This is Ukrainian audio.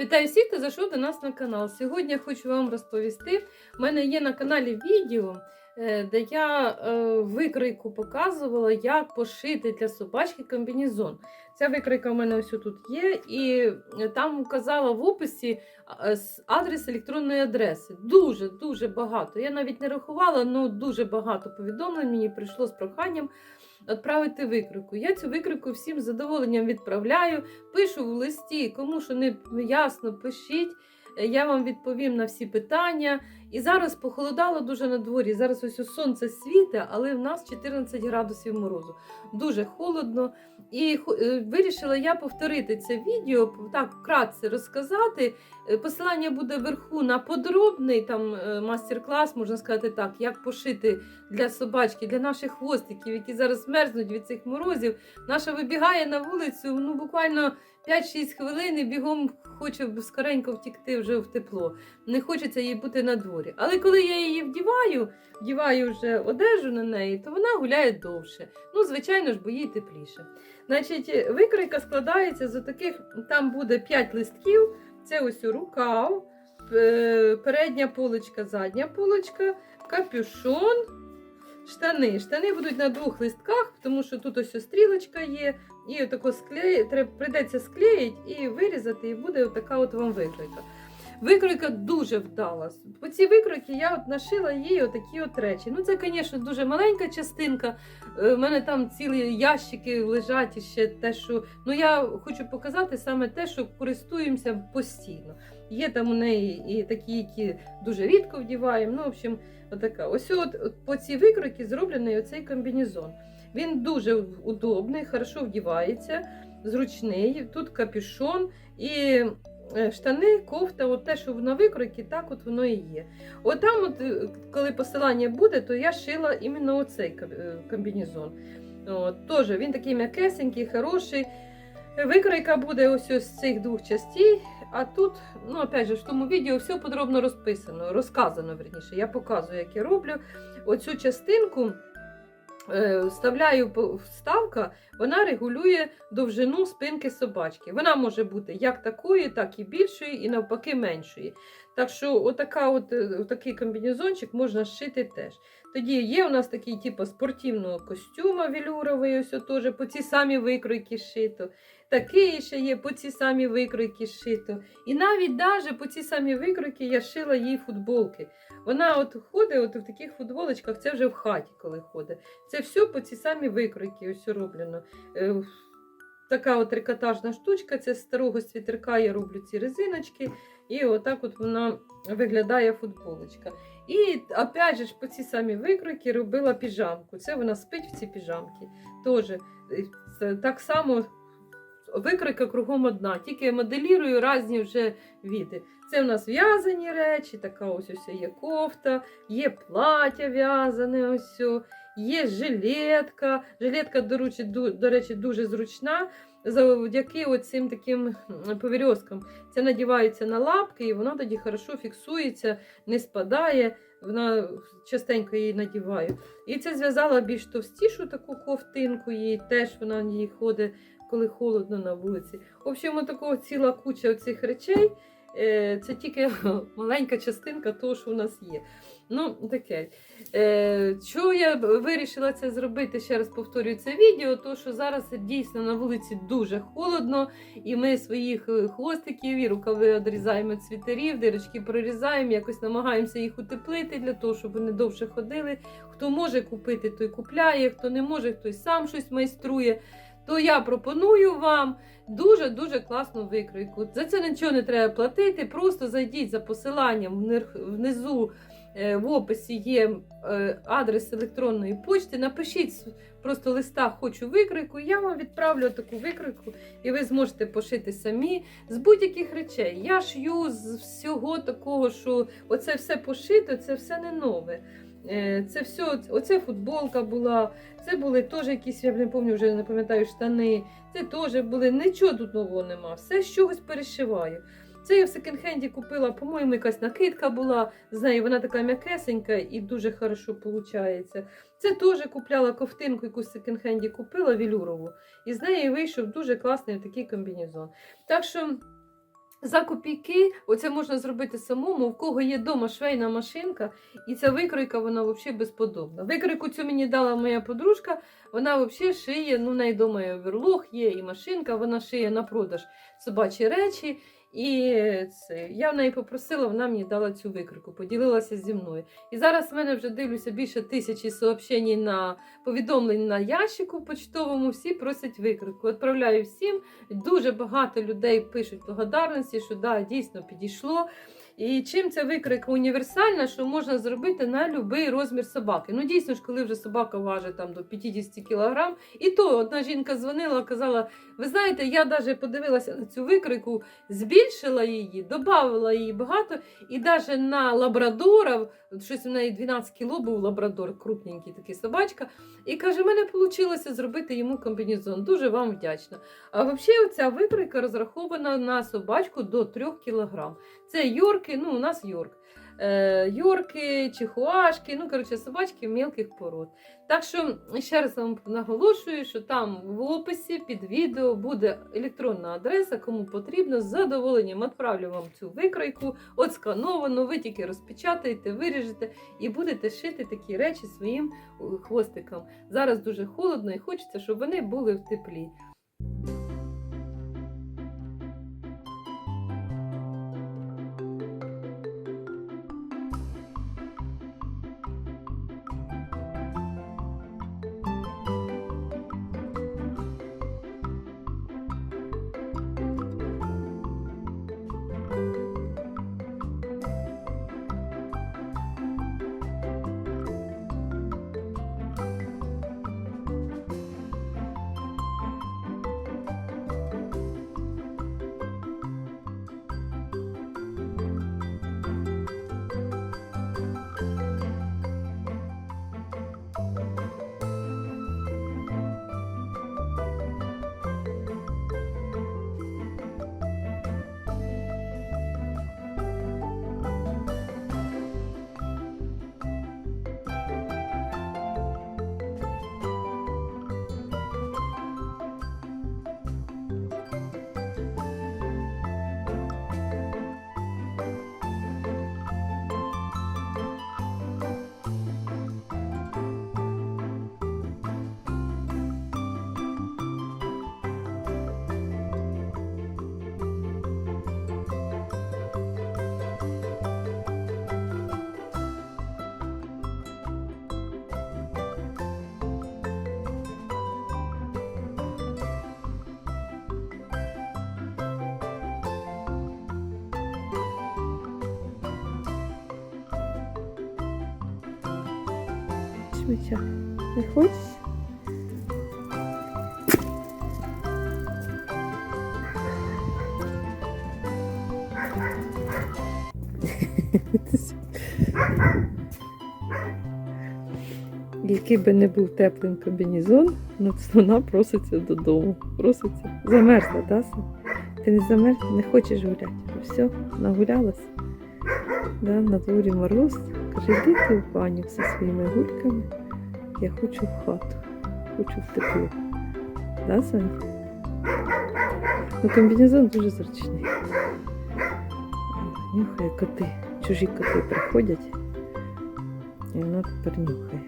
Вітаю всіх, хто зайшов до нас на канал. Сьогодні я хочу вам розповісти. У мене є на каналі відео, де я е, викройку показувала, як пошити для собачки комбінезон. Ця викройка в мене ось тут є, і там вказала в описі е, адрес електронної адреси. Дуже дуже багато. Я навіть не рахувала, але дуже багато повідомлень мені прийшло з проханням відправити викрику. Я цю викрику всім з задоволенням відправляю. Пишу в листі, кому що не ясно, пишіть. Е, Я вам відповім на всі питання. І зараз похолодало дуже на дворі. Зараз ось сонце світе, але в нас 14 градусів морозу. Дуже холодно. І е, вирішила я повторити це відео, так вкратце розказати. Е, Посилання буде вверху на подробний там мастер-клас, можна сказати так, як пошити для собачки, для наших хвостиків, які зараз мерзнуть від цих морозів. Наша вибігає на вулицю, ну буквально 5-6 хвилин і бігом хоче скоренько втікти вже в тепло. Не хочеться їй бути на дворі. Але коли я її вдіваю, вдіваю вже одежу на неї, то вона гуляє довше. Ну, звичайно ж, бо їй тепліше. Значить, викройка складається з таких, там буде 5 листків. Це ось рукав, е, передня полочка, задня полочка, капюшон, штани. Штани будуть на двох листках, тому що тут ось стрілочка є. І отако склеї, треба, прийдеться склеїти і вирізати, і буде отака от вам викройка. Викройка дуже вдала. По цій викройці я от нашила їй отакі от речі. Ну, це, звісно, дуже маленька частинка. У мене там цілі ящики лежать і ще те, що. Ну, я хочу показати саме те, що користуємося постійно. Є там у неї і такі, які дуже рідко вдіваємо. Ну, в общем, отака. Ось от, по цій викройці зроблений оцей комбінезон. Він дуже удобний, хорошо вдівається, зручний. Тут капюшон і е, штани, кофта, от те, що на викройці, так от воно і є. От там, от, е, коли посилання буде, то я шила іменно оцей е, комбінезон. От, Теж він такий м'якесенький, хороший. Викройка буде ось з цих двох частей. А тут, ну опять же, в тому відео все подробно розписано, розказано верніше. Я показую, як я роблю. Оцю частинку е, вставляю по- вставка, вона регулює довжину спинки собачки. Вона може бути як такої, так і більшої, і навпаки меншої. Так що, отака от, е, отакий комбінезончик можна шити теж. Тоді є у нас такий типу спортивного костюма велюровий, ось теж по ці самі викройки шито. Такий ще є по ці самі викройки шито. І навіть даже по ці самі викройки я шила їй футболки. Вона от ходить от в таких футболочках, це вже в хаті, коли ходить. Це все по ці самі викройки, ось роблено. Е, Така от трикотажна штучка, це з старого світерка я роблю ці резиночки, і отак от вона виглядає футболочка. І опять же по ці самі викройки робила піжамку. Це вона спить в цій піжамці. Тоже е, так само викройка кругом одна, тільки моделірую різні вже види. Це в нас в'язані речі, така ось ось є кофта, є плаття в'язане, ось, є жилетка. Жилетка, до речі, до речі, дуже зручна. Завдяки оцим таким повірьозкам. Це надівається на лапки, і вона тоді хорошо фіксується, не спадає. Вона частенько її надіваю. І це зв'язала більш товстішу таку ковтинку, їй теж вона ній ходить, коли холодно на вулиці. В общем, такого ціла куча цих речей. Е, Це тільки маленька частинка того, що у нас є. Ну, таке. Е, Чого я вирішила це зробити? Ще раз повторюю це відео, то що зараз дійсно на вулиці дуже холодно, і ми своїх е, хвостиків і рукави відрізаємо від світерів, дирочки прорізаємо, якось намагаємося їх утеплити для того, щоб вони довше ходили. Хто може купити, той купляє, хто не може, той сам щось майструє. То я пропоную вам дуже-дуже класну викройку. За це нічого не треба платити. Просто зайдіть за посиланням внизу е, в описі є е, адрес електронної почти. Напишіть просто листа хочу викройку. Я вам відправлю таку викройку, і ви зможете пошити самі з будь-яких речей. Я шью з всього такого, що оце все пошито, це все не нове. Е, Це все, оце футболка була, це були теж якісь, я не пам'ятаю, вже не пам'ятаю штани. Це теж були, нічого тут нового нема, все чогось перешиваю. Це я в секонд-хенді купила, по-моєму, якась накидка була з неї, вона така м'якесенька і дуже хорошо виходить. Це теж купляла ковтинку, яку в секонд-хенді купила велюрову. І з неї вийшов дуже класний такий комбінезон. Так що За копійки оце можна зробити самому, в кого є вдома швейна машинка, і ця викройка вона взагалі безподобна. Викройку цю мені дала моя подружка, вона взагалі шиє, ну в неї вдома і оверлог є, і машинка, вона шиє на продаж собачі речі. І це я в неї попросила, вона мені дала цю викрику, поділилася зі мною. І зараз в мене вже дивлюся більше тисячі сообщень на повідомлень на ящику почтовому. Всі просять викрику. Відправляю всім. Дуже багато людей пишуть благодарності, що да, дійсно підійшло. І чим ця викрика універсальна, що можна зробити на будь-який розмір собаки. Ну, дійсно ж, коли вже собака важить там до 50 кг, і то одна жінка дзвонила, казала: ви знаєте, я навіть подивилася на цю викрику, збільшила її, додавала її багато, і навіть на лабрадора, щось у неї 12 кг був лабрадор, крупненький такий собачка. І каже, в мене вийшло зробити йому комбінезон. Дуже вам вдячна. А взагалі, ця викройка розрахована на собачку до 3 кг. Це йорки, ну у нас йорк. Е, йорки, чихуашки, ну коротше, собачки мілких пород. Так що ще раз вам наголошую, що там в описі під відео буде електронна адреса, кому потрібно. З задоволенням відправлю вам цю викройку, отскановану, ви тільки розпечатаєте, виріжете і будете шити такі речі своїм е, хвостикам. Зараз дуже холодно і хочеться, щоб вони були в теплі. Швидше. Не хочеш? Який би не був теплим комбінезон, ну вона проситься додому. Проситься. Замерзла, да? Ти не замерзла, не хочеш гуляти. Все, нагулялась. Да, на дворі мороз. Каже, йди ти в баню зі своїми гульками. Я хочу в хату, хочу в тепло. Да, Соня? Ну, комбінезон дуже зручний. Нюхає коти. Чужі коти приходять. І вона тепер нюхає.